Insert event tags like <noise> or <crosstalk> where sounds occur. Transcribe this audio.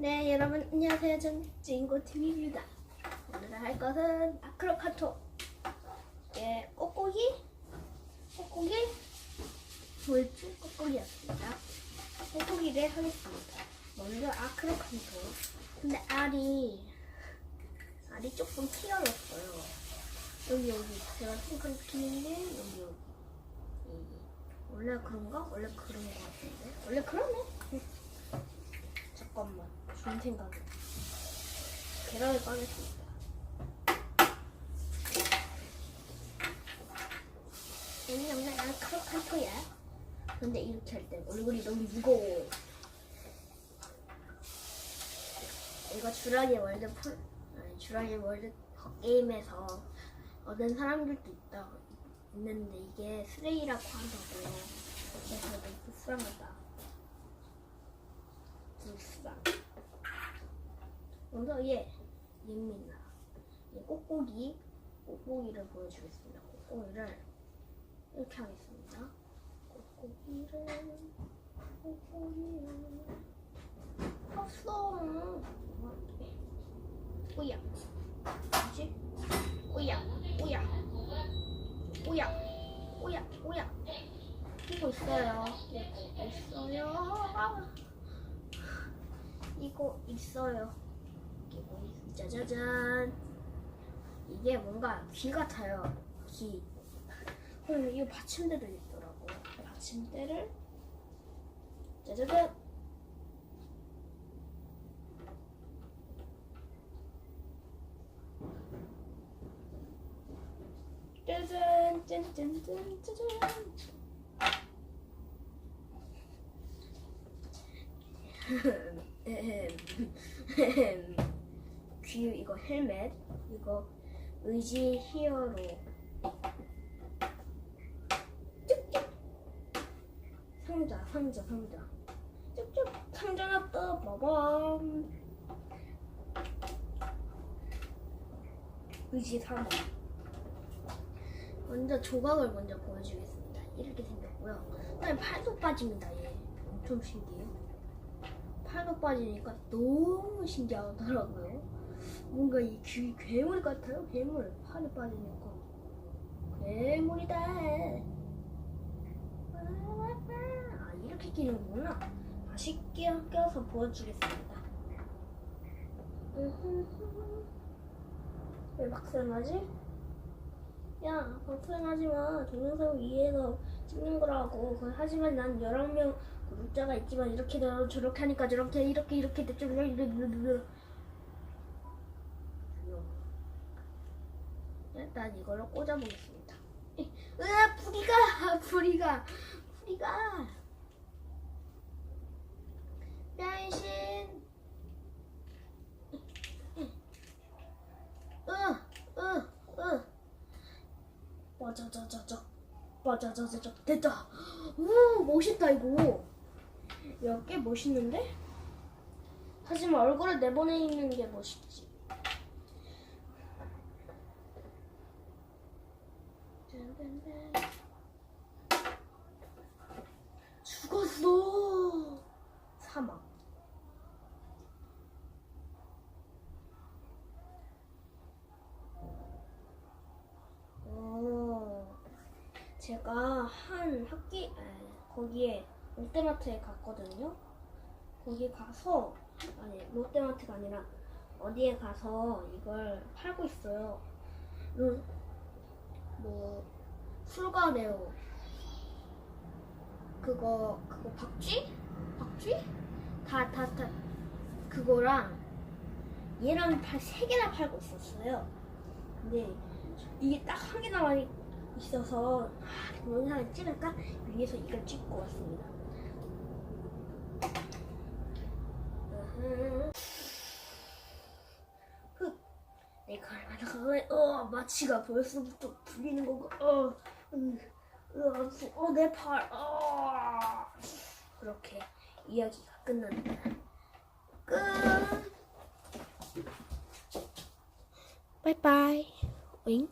네 여러분 안녕하세요. 전 찐고팀입니다. 오늘 할 것은 아크로카토. 예 꼬꼬기? 꼬꼬기? 뭐였지 꼬꼬기였습니다. 꼬꼬기를 하겠습니다. 먼저 아크로카토. 근데 알이 알이 조금 튀어났어요. 여기 여기. 제가 생각한 튀는데 여기 여기. 이, 원래 그런가? 원래 그런 거 같은데? 원래 그러네. 잠깐만 좋은 생각이 계란을 까겠습니다. 왜냐면 난 크로칸토야. 근데 이렇게 할 때 얼굴이 너무 무거워. 이거 주라기 월드 풀 아니 주라기 월드 게임에서 얻은 사람들도 있다 있는데 이게 쓰레기라고 한다고요 그래서 너무 불쌍하다. 불쌍 먼저 얘 얘입니다 얘 꼬꼬기 꼬꼬기를 보여주겠습니다. 꼬꼬기를 이렇게 하겠습니다. 꼬꼬기를 꼬꼬기를. 없어 오야 뭐지? 오야 오야. 오야 오야 오야. 이거 있어요. 이거 있어요. 이거 있어요 이거 있- 짜자잔. 이게 뭔가 귀 같아요 귀. 그리고 이 받침대도 있더라고. 받침대를 짜자잔. 짜잔 짠짠짠 짜잔 <laughs> 귀 이거 헬멧 이거 의지 히어로. 쭉쭉. 상자 상자 상자. 쭉쭉. 상자 났다 빠밤. 의지 사모 먼저 조각을 먼저 보여주겠습니다. 이렇게 생겼고요. 그다음에 팔도 빠집니다 얘. 엄청 신기해요 팔도 빠지니까 너무 신기하더라고요. 뭔가 이 귀, 괴물 같아요. 괴물. 팔이 빠지니까. 괴물이다. 아, 이렇게 끼는구나. 끼- 껴서 보여주겠습니다. <laughs> 왜 박살나지? 야, 박살나지 마. 동영상 위에서 찍는 거라고. 그- 하지만 난 11명 구독자가 있지만 이렇게 도 저렇게 하니까 저렇게 이렇게 이렇게 좀 일단 이걸로 꽂아보겠습니다. 으아 부리가 부리가 부리가 변신 으 으 으 빠자자자자 빠자자자자 됐다 오 멋있다 이거 야, 꽤 멋있는데? 하지만 얼굴을 내보내는 게 멋있지. 짠짠짠. 죽었어. 사막. 오. 제가 한 학기 아, 거기에 롯데마트에 갔거든요. 거기 가서 아니 롯데마트가 아니라 어디에 가서 이걸 팔고 있어요. 로, 뭐 술과레오 그거 그거 박쥐? 박쥐? 다 다 다 그거랑 얘랑 다세 개나 팔고 있었어요. 근데 이게 딱 한 개 남아 있어서 아, 영상을 찍을까 위해서 이걸 찍고 왔습니다. 흑. 내가 얼마나 가까이, 어, 마취가 벌써부터 풀리는 거고, 어, 음, 어, 어, 내 팔, 어. 그렇게 이야기가 끝납니다. 끝. 바이바이. 오잉.